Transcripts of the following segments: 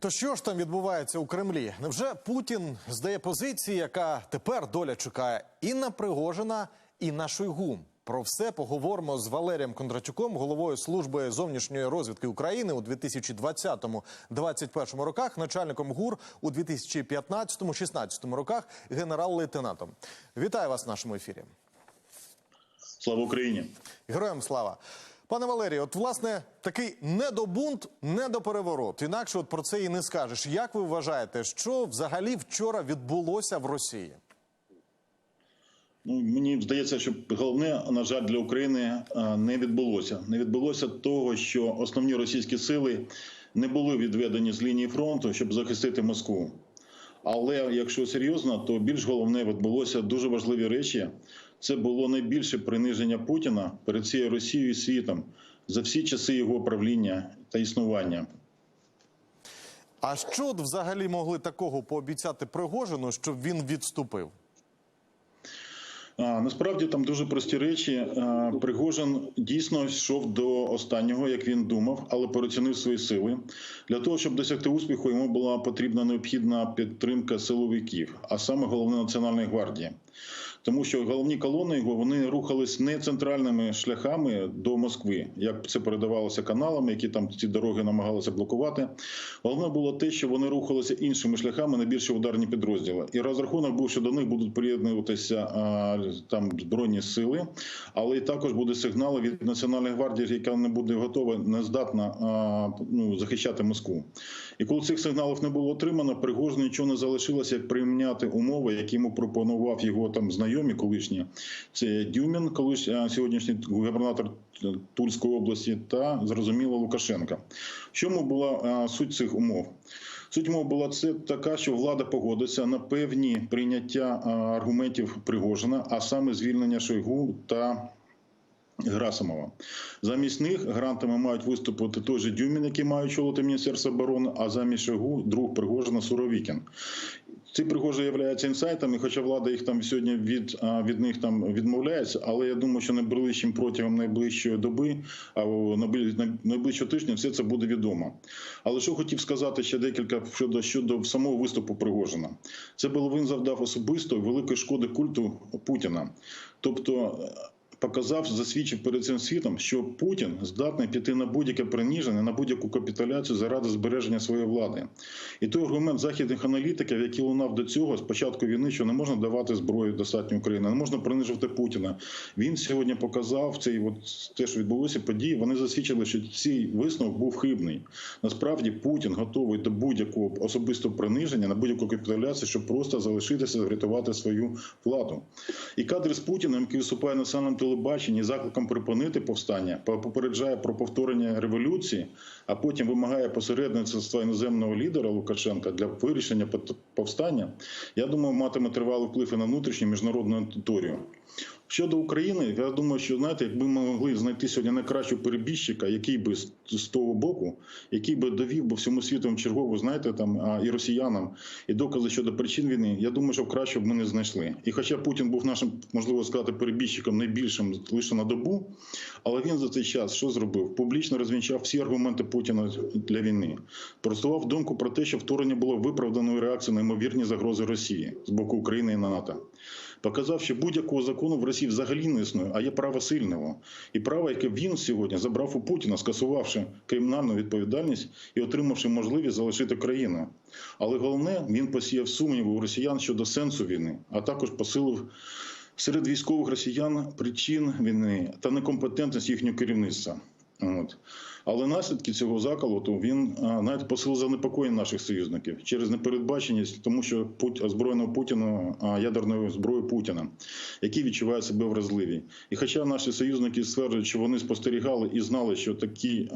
То що ж там відбувається у Кремлі? Невже Путін здає позиції, яка тепер доля чекає і на Пригожина, і на Шойгу? Про все поговоримо з Валерієм Кондратюком, головою служби зовнішньої розвідки України у 2020-2021 роках, начальником ГУР у 2015-2016 роках, генерал-лейтенантом. Вітаю вас в нашому ефірі. Слава Україні! Героям слава. Пане Валерію, от власне такий недобунт, недопереворот. Інакше от про це і не скажеш. Як ви вважаєте, що взагалі вчора відбулося в Росії? Ну мені здається, що головне, на жаль, для України не відбулося. Не відбулося того, що основні російські сили не були відведені з лінії фронту, щоб захистити Москву. Але якщо серйозно, то більш головне відбулося дуже важливі речі. Це було найбільше приниження Путіна перед цією Росією і світом за всі часи його правління та існування. А що взагалі могли такого пообіцяти Пригожину, щоб він відступив? А, насправді там дуже прості речі. А, Пригожин дійсно йшов до останнього, як він думав, але переоцінив свої сили. Для того, щоб досягти успіху, йому була потрібна необхідна підтримка силовиків, а саме головне Національної гвардії. Тому що головні колони його вони рухались не центральними шляхами до Москви, як це передавалося каналами, які там ці дороги намагалися блокувати. Головне було те, що вони рухалися іншими шляхами на більше ударні підрозділи. І розрахунок був, що до них будуть приєднуватися там збройні сили, але і також буде сигнал від національної гвардії, яка не буде готова, не здатна ну, захищати Москву. І коли цих сигналів не було отримано, Пригожин нічого не залишилося, як прийняти умови, які йому пропонував його там знайомі колишні. Це Дюмін, колись сьогоднішній губернатор Тульської області, та зрозуміло Лукашенка. В чому була суть цих умов? Суть умов була це така, що влада погодиться на певні прийняття аргументів Пригожина, а саме звільнення Шойгу та Грасимова. Замість них грантами мають виступити той же Дюмін, який має очолити Міністерство оборони, а замість Шойгу друг Пригожина Суровікін. Ці пригожі являються інсайтами, хоча влада їх там сьогодні від, від них там відмовляється. Але я думаю, що найближчим протягом найближчої доби, а найближчого тижня все це буде відомо. Але що хотів сказати ще декілька щодо щодо самого виступу Пригожина, це було він завдав особисто великої шкоди культу Путіна, тобто. Показав, засвідчив перед цим світом, що Путін здатний піти на будь-яке приніження, на будь-яку капітуляцію заради збереження своєї влади. І той аргумент західних аналітиків, який лунав до цього з початку війни, що не можна давати зброю достатньо Україні, не можна принижувати Путіна. Він сьогодні показав цей, от те, що відбулося події. Вони засвідчили, що цей висновок був хибний. Насправді Путін готовий до будь-якого особистого приниження на будь-яку капітуляцію, щоб просто залишитися, врятувати свою владу. І кадри з Путіним, який виступає на національному телебаченні закликом припинити повстання, попереджає про повторення революції, а потім вимагає посередництва іноземного лідера Лукашенка для вирішення повстання. Я думаю, матиме тривалий вплив і на внутрішню міжнародну аудиторію. Щодо України, я думаю, що знаєте, якби ми могли знайти сьогодні найкращого перебіжчика, який би з того боку, який би довів би всьому світу чергову, знаєте, там і росіянам, і докази щодо причин війни, я думаю, що краще б ми не знайшли. І хоча Путін був нашим, можливо сказати, перебіжчиком найбільшим лише на добу, але він за цей час що зробив? Публічно розвінчав всі аргументи Путіна для війни. Просував думку про те, що вторгнення було виправданою реакцією на ймовірні загрози Росії з боку України і на НАТО. Показав, що будь-якого закону в Росії взагалі не існує, а є право сильного. І право, яке він сьогодні забрав у Путіна, скасувавши кримінальну відповідальність і отримавши можливість залишити країну. Але головне, він посіяв сумніви у росіян щодо сенсу війни, а також посилив серед військових росіян причин війни та некомпетентність їхнього керівництва. От. Але наслідки цього заколоту він навіть посилив занепокоєння наших союзників через непередбаченість, тому що путь озброєного Путіна ядерною зброєю Путіна, які відчувають себе вразливі. І хоча наші союзники стверджують, що вони спостерігали і знали, що такі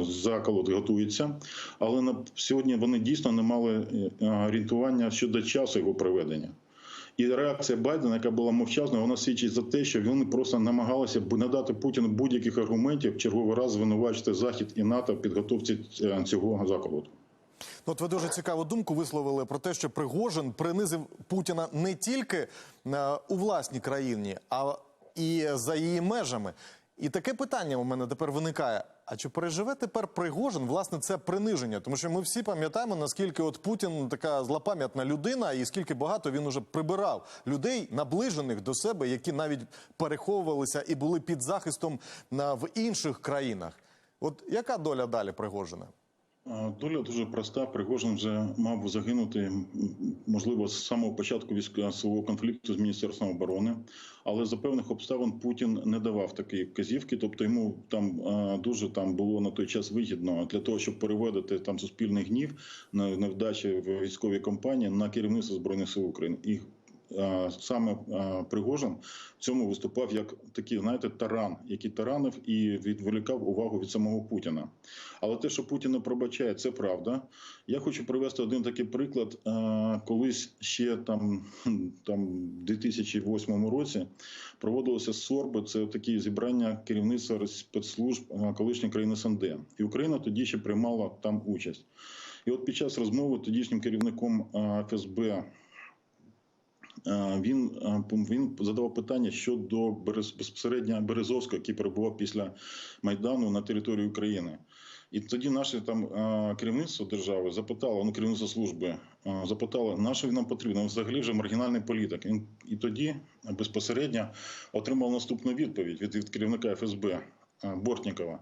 заколот готуються, але на сьогодні вони дійсно не мали орієнтування щодо часу його проведення. І реакція Байдена, яка була мовчазною, вона свідчить за те, що вони просто намагалися б надати Путіну будь-яких аргументів черговий раз звинувачити Захід і НАТО в підготовці цього заколоту. Ну, От ви дуже цікаву думку висловили про те, що Пригожин принизив Путіна не тільки у власній країні, а і за її межами. І таке питання у мене тепер виникає: а чи переживе тепер Пригожин власне це приниження? Тому що ми всі пам'ятаємо, наскільки от Путін така злопам'ятна людина, і скільки багато він уже прибирав людей, наближених до себе, які навіть переховувалися і були під захистом в інших країнах. От яка доля далі Пригожина? Доля дуже проста. Пригожин вже мав загинути, можливо, з самого початку військового конфлікту з Міністерством оборони, але за певних обставин Путін не давав такої вказівки. Тобто йому там дуже там було на той час вигідно для того, щоб переводити там суспільний гнів на невдачі в військовій кампанії на керівництво збройних сил України. І саме Пригожин в цьому виступав як такий, знаєте, таран, який таранив і відволікав увагу від самого Путіна. Але те, що Путін не пробачає, це правда. Я хочу привести один такий приклад. Е, Колись ще там, там в 2008 році проводилося СОРБи, це такі зібрання керівництва спецслужб е, колишньої країни СНД. І Україна тоді ще приймала там участь. І от під час розмови тодішнім керівником е, ФСБ Е, Він, він задавав питання щодо безпосередньо Березовського, який перебував після Майдану на території України. І тоді наше там керівництво держави запитало, ну керівництво служби запитало, на що він нам потрібен? Він взагалі вже маргінальний політик. І тоді безпосередньо отримав наступну відповідь від, від керівника ФСБ Бортнікова.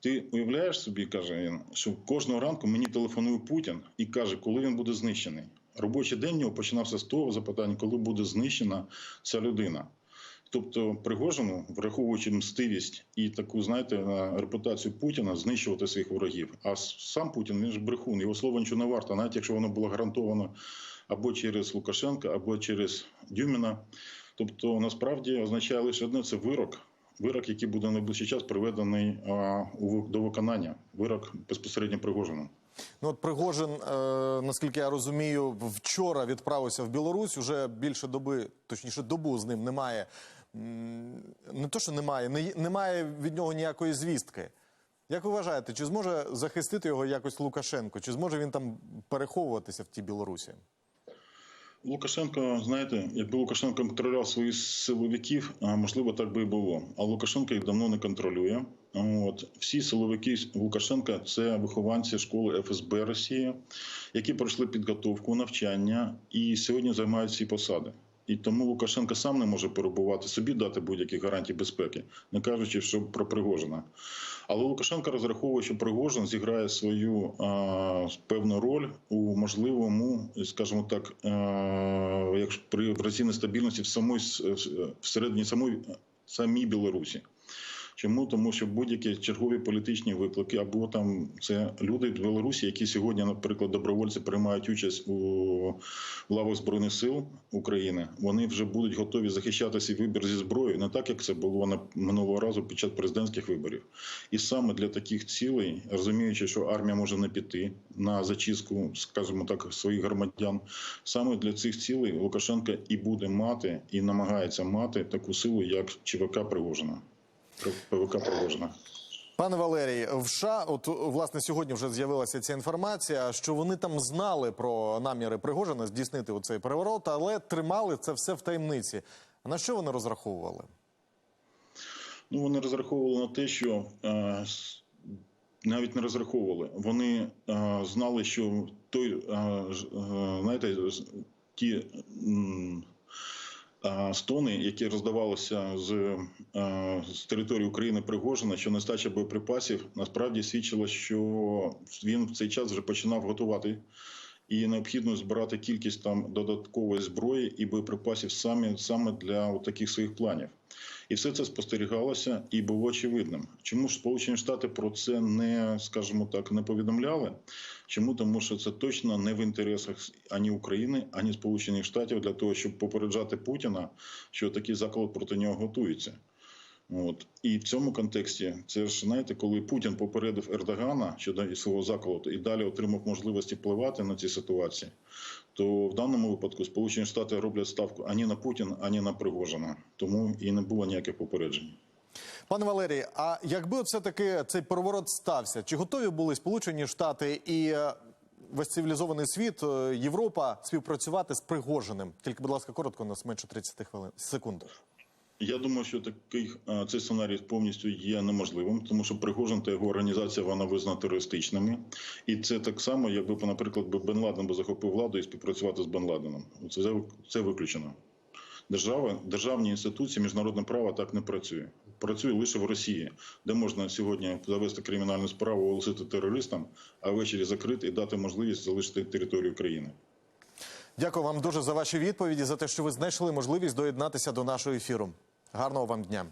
Ти уявляєш собі, каже він, що кожного ранку мені телефонує Путін і каже, коли він буде знищений. Робочий день нього починався з того запитання, коли буде знищена ця людина. Тобто Пригожину, враховуючи мстивість і таку, знаєте, е, репутацію Путіна, знищувати своїх ворогів. А сам Путін він ж брехун, його слово нічого не варто, навіть якщо воно було гарантовано або через Лукашенка, або через Дюміна. Тобто, насправді означає лише одне це вирок. Вирок, який буде найближчий час приведений до виконання. Вирок безпосередньо Пригожину. Ну от Пригожин, е, наскільки я розумію, вчора відправився в Білорусь. Уже більше доби, точніше, добу з ним немає. Не то, що немає, не, немає від нього ніякої звістки. Як ви вважаєте, чи зможе захистити його якось Лукашенко? Чи зможе він там переховуватися в тій Білорусі? Лукашенко, знаєте, якби Лукашенко контролював своїх силовиків, можливо, так би і було. А Лукашенко їх давно не контролює. От всі силовики Лукашенка це вихованці школи ФСБ Росії, які пройшли підготовку, навчання і сьогодні займають ці посади. І тому Лукашенко сам не може перебувати собі, дати будь-які гарантії безпеки, не кажучи, що про Пригожина. Але Лукашенко розраховує, що Пригожин зіграє свою а, певну роль у можливому, скажімо так, а, якщо при разі нестабільності в самої всередині самої самій Білорусі. Чому? Тому що будь-які чергові політичні виклики, або там це люди в Білорусі, які сьогодні, наприклад, добровольці приймають участь у лавах збройних сил України. Вони вже будуть готові захищати свій вибір зі зброєю, не так як це було на минулого разу під час президентських виборів. І саме для таких цілей, розуміючи, що армія може не піти на зачистку, скажімо так, своїх громадян, саме для цих цілей Лукашенко і буде мати, і намагається мати таку силу, як ЧВК Пригожина. ПВК Пригожина. Пане Валерій, в США, от власне сьогодні вже з'явилася ця інформація, що вони там знали про наміри Пригожина здійснити оцей переворот, але тримали це все в таємниці. На що вони розраховували? Ну, вони розраховували на те, що е, навіть не розраховували. Вони е, знали, що той, е, е, знаєте, ті м, стони, які роздавалися з, з території України Пригожина, що нестача боєприпасів, насправді свідчила, що він в цей час вже починав готувати. І необхідно збирати кількість там додаткової зброї і боєприпасів саме, саме для таких своїх планів. І все це спостерігалося і було очевидним. Чому ж Сполучені Штати про це не, скажімо так, не повідомляли? Чому? Тому що це точно не в інтересах ані України, ані Сполучених Штатів для того, щоб попереджати Путіна, що такий заклад проти нього готується. От і в цьому контексті це ж знаєте, коли Путін попередив Ердогана щодо свого заколоту і далі отримав можливості впливати на ці ситуації, то в даному випадку Сполучені Штати роблять ставку ані на Путін, ані на Пригожина. Тому і не було ніяких попереджень. Пане Валерій, а якби все таки цей переворот стався, чи готові були Сполучені Штати і е, весь цивілізований світ, е, Європа співпрацювати з Пригожиним? Тільки, будь ласка, коротко, у нас менше 30 хвилин секунд. Я думаю, що такий е, цей сценарій повністю є неможливим, тому що Пригожин та його організація вона визнана терористичними, і це так само, якби наприклад, Бен Ладен би захопив владу і співпрацювати з Бен Ладеном. Це це виключено. Держава, державні інституції, міжнародне право так не працює. Працює лише в Росії, де можна сьогодні завести кримінальну справу, оголосити терористам, а ввечері закрити і дати можливість залишити територію країни. Дякую вам дуже за ваші відповіді, за те, що ви знайшли можливість доєднатися до нашого ефіру. Гарного вам дня.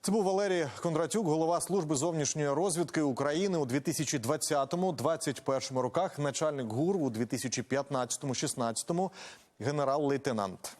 Це був Валерій Кондратюк, голова служби зовнішньої розвідки України у 2020-2021 роках, начальник ГУР у 2015-2016, генерал-лейтенант.